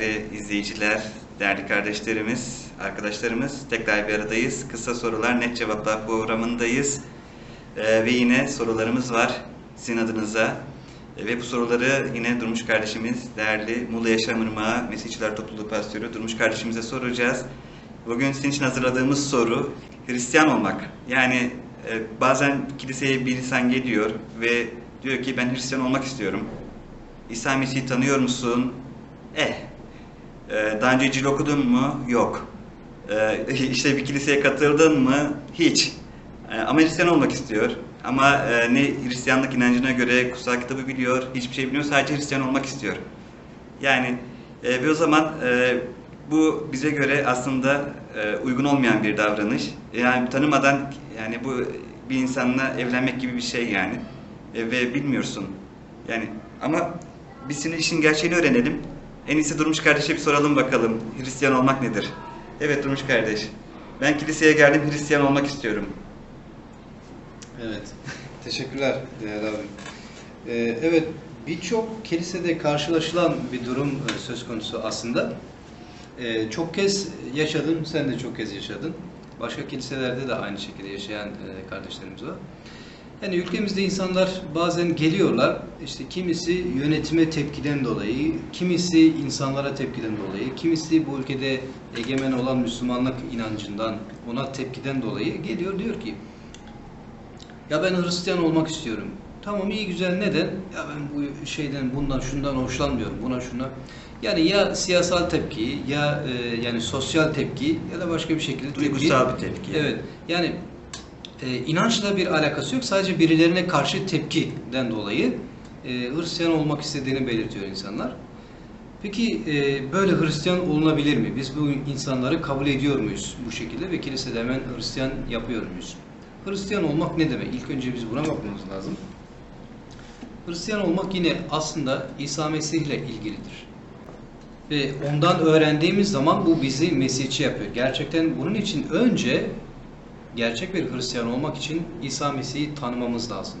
değerli izleyiciler, değerli kardeşlerimiz, arkadaşlarımız tekrar bir aradayız. Kısa sorular, net cevaplar programındayız. Ee, ve yine sorularımız var sizin adınıza. Ee, ve bu soruları yine Durmuş kardeşimiz, değerli Muğla Yaşam Irmağı Mesihçiler Topluluğu Pastörü Durmuş kardeşimize soracağız. Bugün sizin için hazırladığımız soru Hristiyan olmak. Yani e, bazen kiliseye bir insan geliyor ve diyor ki ben Hristiyan olmak istiyorum. İsa Mesih'i tanıyor musun? Eh. Ee, daha önce İncil okudun mu? Yok. Ee, işte bir kiliseye katıldın mı? Hiç. Ee, ama Hristiyan olmak istiyor. Ama e, ne Hristiyanlık inancına göre kutsal kitabı biliyor, hiçbir şey bilmiyor, sadece Hristiyan olmak istiyor. Yani e, ve o zaman e, bu bize göre aslında e, uygun olmayan bir davranış. Yani tanımadan yani bu bir insanla evlenmek gibi bir şey yani. Ve bilmiyorsun. Yani ama biz şimdi işin gerçeğini öğrenelim. En iyisi Durmuş kardeşe bir soralım bakalım. Hristiyan olmak nedir? Evet Durmuş kardeş. Ben kiliseye geldim Hristiyan olmak istiyorum. Evet. Teşekkürler değerli abim. Ee, evet birçok kilisede karşılaşılan bir durum e, söz konusu aslında. Ee, çok kez yaşadım, sen de çok kez yaşadın. Başka kiliselerde de aynı şekilde yaşayan e, kardeşlerimiz var. Yani ülkemizde insanlar bazen geliyorlar, işte kimisi yönetime tepkiden dolayı, kimisi insanlara tepkiden dolayı, kimisi bu ülkede egemen olan Müslümanlık inancından, ona tepkiden dolayı geliyor diyor ki, ya ben Hristiyan olmak istiyorum. Tamam iyi güzel neden? Ya ben bu şeyden bundan şundan hoşlanmıyorum. Buna şuna. Yani ya siyasal tepki ya e, yani sosyal tepki ya da başka bir şekilde tepki. Duygusal bir tepki. Evet. Yani e, inançla bir alakası yok. Sadece birilerine karşı tepkiden dolayı e, Hristiyan olmak istediğini belirtiyor insanlar. Peki e, böyle Hristiyan olunabilir mi? Biz bu insanları kabul ediyor muyuz bu şekilde ve kilisede hemen Hristiyan yapıyor muyuz? Hristiyan olmak ne demek? İlk önce biz buna bakmamız lazım. Hristiyan olmak yine aslında İsa Mesih ile ilgilidir. Ve ondan öğrendiğimiz zaman bu bizi Mesihçi yapıyor. Gerçekten bunun için önce gerçek bir Hristiyan olmak için İsa Mesih'i tanımamız lazım.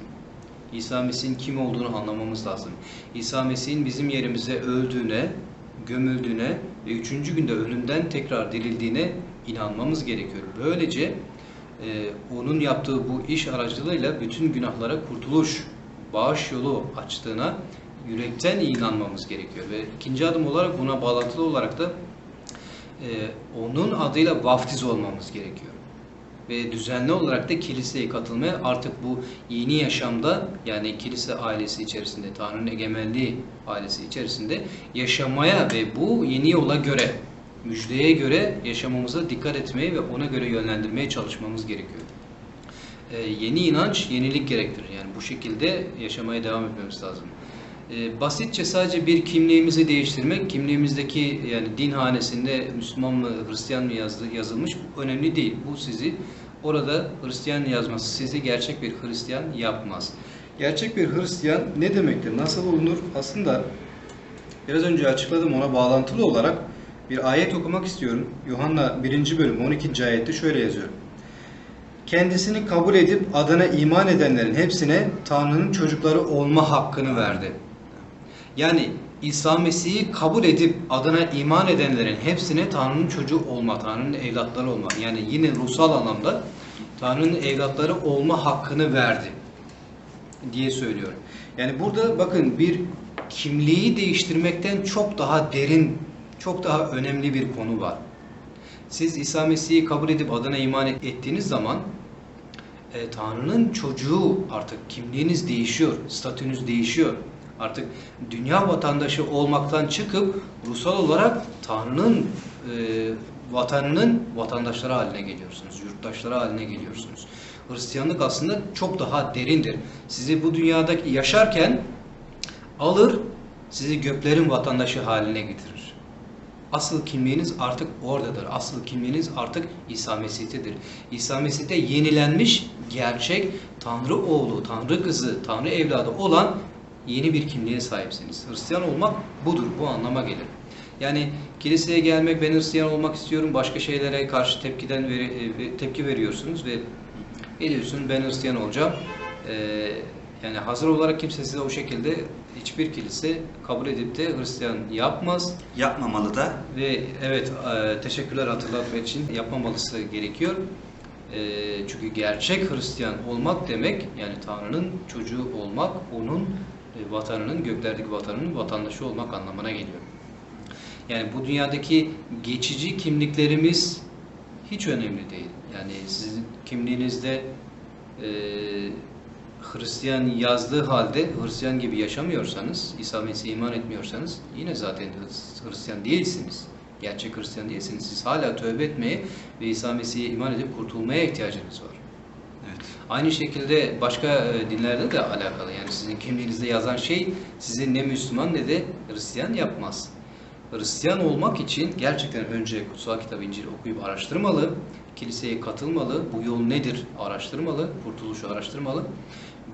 İsa Mesih'in kim olduğunu anlamamız lazım. İsa Mesih'in bizim yerimize öldüğüne, gömüldüğüne ve üçüncü günde ölümden tekrar dirildiğine inanmamız gerekiyor. Böylece e, onun yaptığı bu iş aracılığıyla bütün günahlara kurtuluş, bağış yolu açtığına yürekten inanmamız gerekiyor. Ve ikinci adım olarak buna bağlantılı olarak da e, onun adıyla vaftiz olmamız gerekiyor. Ve düzenli olarak da kiliseye katılmaya artık bu yeni yaşamda yani kilise ailesi içerisinde, Tanrı'nın egemenliği ailesi içerisinde yaşamaya ve bu yeni yola göre, müjdeye göre yaşamamıza dikkat etmeye ve ona göre yönlendirmeye çalışmamız gerekiyor. Ee, yeni inanç yenilik gerektirir. Yani bu şekilde yaşamaya devam etmemiz lazım. Ee, basitçe sadece bir kimliğimizi değiştirmek, kimliğimizdeki yani din hanesinde Müslüman mı, Hristiyan mı yazdı, yazılmış önemli değil. Bu sizi orada Hristiyan yazması sizi gerçek bir Hristiyan yapmaz. Gerçek bir Hristiyan ne demektir, nasıl olunur? Aslında biraz önce açıkladım ona bağlantılı olarak bir ayet okumak istiyorum. Yuhanna 1. bölüm 12. ayette şöyle yazıyor. Kendisini kabul edip adına iman edenlerin hepsine Tanrı'nın çocukları olma hakkını verdi. Yani İsa Mesih'i kabul edip adına iman edenlerin hepsine Tanrı'nın çocuğu olma, Tanrı'nın evlatları olma. Yani yine ruhsal anlamda Tanrı'nın evlatları olma hakkını verdi diye söylüyor. Yani burada bakın bir kimliği değiştirmekten çok daha derin, çok daha önemli bir konu var. Siz İsa Mesih'i kabul edip adına iman ettiğiniz zaman e, Tanrı'nın çocuğu artık kimliğiniz değişiyor, statünüz değişiyor. Artık dünya vatandaşı olmaktan çıkıp ruhsal olarak Tanrı'nın e, vatanının vatandaşları haline geliyorsunuz, yurttaşları haline geliyorsunuz. Hristiyanlık aslında çok daha derindir. Sizi bu dünyadaki yaşarken alır, sizi göklerin vatandaşı haline getirir. Asıl kimliğiniz artık oradadır. Asıl kimliğiniz artık İsa Mesih'tedir. İsa Mesih'te yenilenmiş, gerçek Tanrı oğlu, Tanrı kızı, Tanrı evladı olan yeni bir kimliğe sahipsiniz. Hristiyan olmak budur, bu anlama gelir. Yani kiliseye gelmek, ben Hristiyan olmak istiyorum, başka şeylere karşı tepkiden veri, tepki veriyorsunuz ve geliyorsun ben Hristiyan olacağım. Ee, Yani hazır olarak kimse size o şekilde hiçbir kilise kabul edip de Hristiyan yapmaz. Yapmamalı da. Ve evet e, teşekkürler hatırlatmak için yapmaması gerekiyor. E, çünkü gerçek Hristiyan olmak demek yani Tanrı'nın çocuğu olmak, onun e, vatanının, göklerdeki vatanının vatandaşı olmak anlamına geliyor. Yani bu dünyadaki geçici kimliklerimiz hiç önemli değil. Yani sizin kimliğinizde e, Hristiyan yazdığı halde Hristiyan gibi yaşamıyorsanız, İsa Mesih'e iman etmiyorsanız yine zaten Hristiyan değilsiniz. Gerçek Hristiyan değilsiniz. Siz hala tövbe etmeye ve İsa Mesih'e iman edip kurtulmaya ihtiyacınız var. Aynı şekilde başka e, dinlerde de alakalı. Yani sizin kimliğinizde yazan şey sizi ne Müslüman ne de Hristiyan yapmaz. Hristiyan olmak için gerçekten önce kutsal kitap İncil okuyup araştırmalı, kiliseye katılmalı, bu yol nedir araştırmalı, kurtuluşu araştırmalı.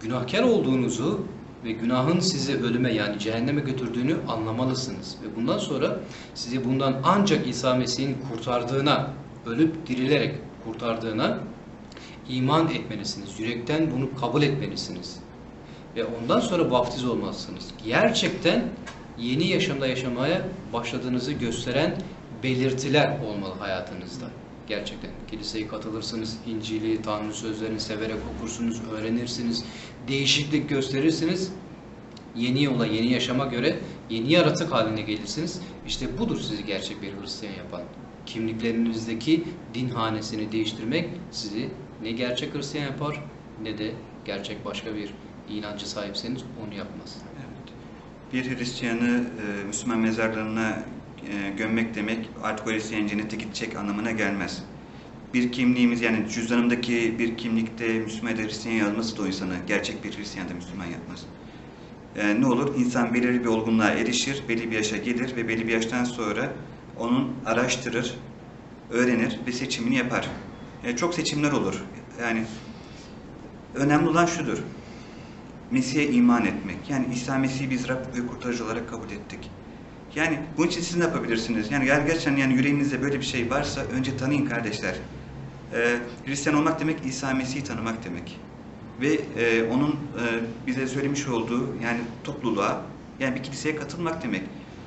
Günahkar olduğunuzu ve günahın sizi ölüme yani cehenneme götürdüğünü anlamalısınız. Ve bundan sonra sizi bundan ancak İsa Mesih'in kurtardığına, ölüp dirilerek kurtardığına iman etmelisiniz. Yürekten bunu kabul etmelisiniz. Ve ondan sonra vaftiz olmalısınız. Gerçekten yeni yaşamda yaşamaya başladığınızı gösteren belirtiler olmalı hayatınızda. Gerçekten kiliseye katılırsınız, İncil'i, Tanrı sözlerini severek okursunuz, öğrenirsiniz, değişiklik gösterirsiniz. Yeni yola, yeni yaşama göre yeni yaratık haline gelirsiniz. İşte budur sizi gerçek bir Hristiyan yapan. Kimliklerinizdeki din hanesini değiştirmek sizi ne gerçek Hristiyan yapar ne de gerçek başka bir inancı sahipseniz onu yapmaz. Evet. Bir Hristiyanı e, Müslüman mezarlarına e, gömmek demek artık o Hristiyan cennete gidecek anlamına gelmez. Bir kimliğimiz yani cüzdanımdaki bir kimlikte Müslüman ya Hristiyan yazması da o insanı gerçek bir Hristiyan da Müslüman yapmaz. E, ne olur? İnsan belirli bir olgunluğa erişir, belli bir yaşa gelir ve belli bir yaştan sonra onun araştırır, öğrenir ve seçimini yapar. E, çok seçimler olur. Yani önemli olan şudur. Mesih'e iman etmek. Yani İsa Mesih'i biz Rab ve kurtarıcı olarak kabul ettik. Yani bunun için siz ne yapabilirsiniz? Yani gerçekten yani yüreğinizde böyle bir şey varsa önce tanıyın kardeşler. Ee, Hristiyan olmak demek İsa Mesih'i tanımak demek. Ve e, onun e, bize söylemiş olduğu yani topluluğa yani bir kiliseye katılmak demek.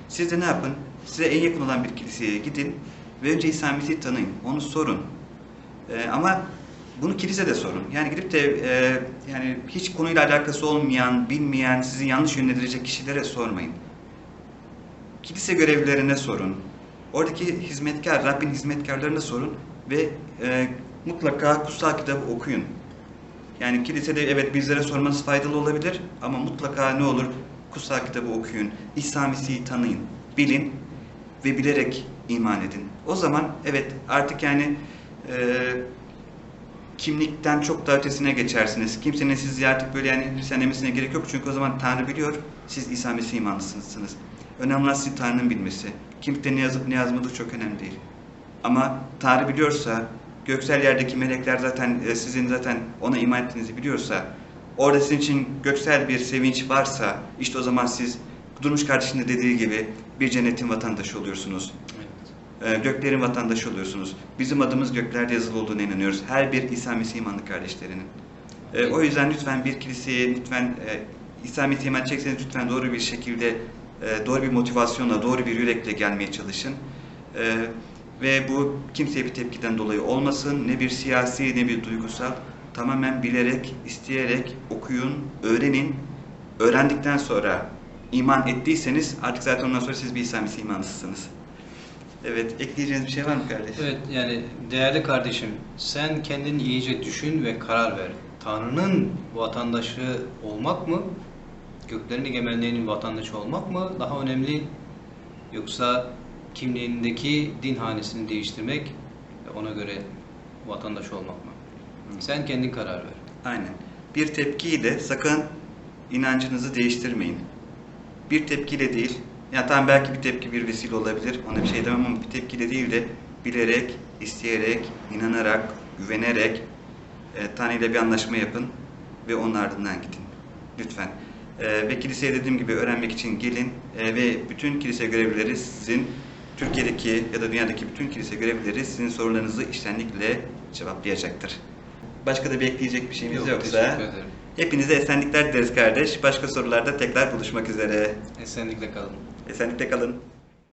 Siz de ne yapın? Size en yakın olan bir kiliseye gidin ve önce İsa Mesih'i tanıyın. Onu sorun. Ee, ama bunu kilisede sorun. Yani gidip de e, yani hiç konuyla alakası olmayan, bilmeyen, sizi yanlış yönlendirecek kişilere sormayın. Kilise görevlilerine sorun. Oradaki hizmetkar, Rabbin hizmetkarlarına sorun ve e, mutlaka kutsal kitabı okuyun. Yani kilisede evet bizlere sormanız faydalı olabilir ama mutlaka ne olur kutsal kitabı okuyun. İsa Mesih'i tanıyın, bilin ve bilerek iman edin. O zaman evet artık yani e, kimlikten çok daha ötesine geçersiniz. Kimsenin sizi artık böyle yani Hristiyan demesine gerek yok. Çünkü o zaman Tanrı biliyor, siz İsa Mesih imanlısınız. Önemli olan sizin Tanrı'nın bilmesi. Kimlikte ne yazıp ne yazmadığı çok önemli değil. Ama Tanrı biliyorsa, göksel yerdeki melekler zaten e, sizin zaten ona iman ettiğinizi biliyorsa, orada sizin için göksel bir sevinç varsa, işte o zaman siz Durmuş kardeşinin de dediği gibi bir cennetin vatandaşı oluyorsunuz. Evet. E, göklerin vatandaşı oluyorsunuz. Bizim adımız göklerde yazılı olduğuna inanıyoruz. Her bir İsa Mesih imanlı kardeşlerinin. E, o yüzden lütfen bir kiliseye, lütfen e, İsa Mesih iman edecekseniz lütfen doğru bir şekilde, e, doğru bir motivasyonla, doğru bir yürekle gelmeye çalışın. E, ve bu kimseye bir tepkiden dolayı olmasın. Ne bir siyasi ne bir duygusal. Tamamen bilerek, isteyerek okuyun, öğrenin. Öğrendikten sonra iman ettiyseniz artık zaten ondan sonra siz bir İsa Mesih imanlısınız. Evet, ekleyeceğiniz bir şey var mı kardeş? Evet yani değerli kardeşim sen kendin iyice düşün ve karar ver. Tanrı'nın vatandaşı olmak mı? Göklerin egemenliğinin vatandaşı olmak mı daha önemli? Yoksa kimliğindeki din hanesini değiştirmek ve ona göre vatandaş olmak mı? Sen kendin karar ver. Aynen. Bir tepkiyi de sakın inancınızı değiştirmeyin. Bir tepkiyle değil, ya tamam belki bir tepki bir vesile olabilir, ona bir şey demem ama bir tepkiyle değil de bilerek, isteyerek, inanarak, güvenerek e, Tanrı ile bir anlaşma yapın ve onun ardından gidin. Lütfen. E, ve kiliseye dediğim gibi öğrenmek için gelin e, ve bütün kilise görevlileri sizin Türkiye'deki ya da dünyadaki bütün kilise görevlileri sizin sorularınızı içtenlikle cevaplayacaktır. Başka da bir ekleyecek bir şeyimiz Yok, yoksa. Hepinize esenlikler dileriz kardeş. Başka sorularda tekrar buluşmak üzere. Esenlikle kalın. Esenlikle kalın.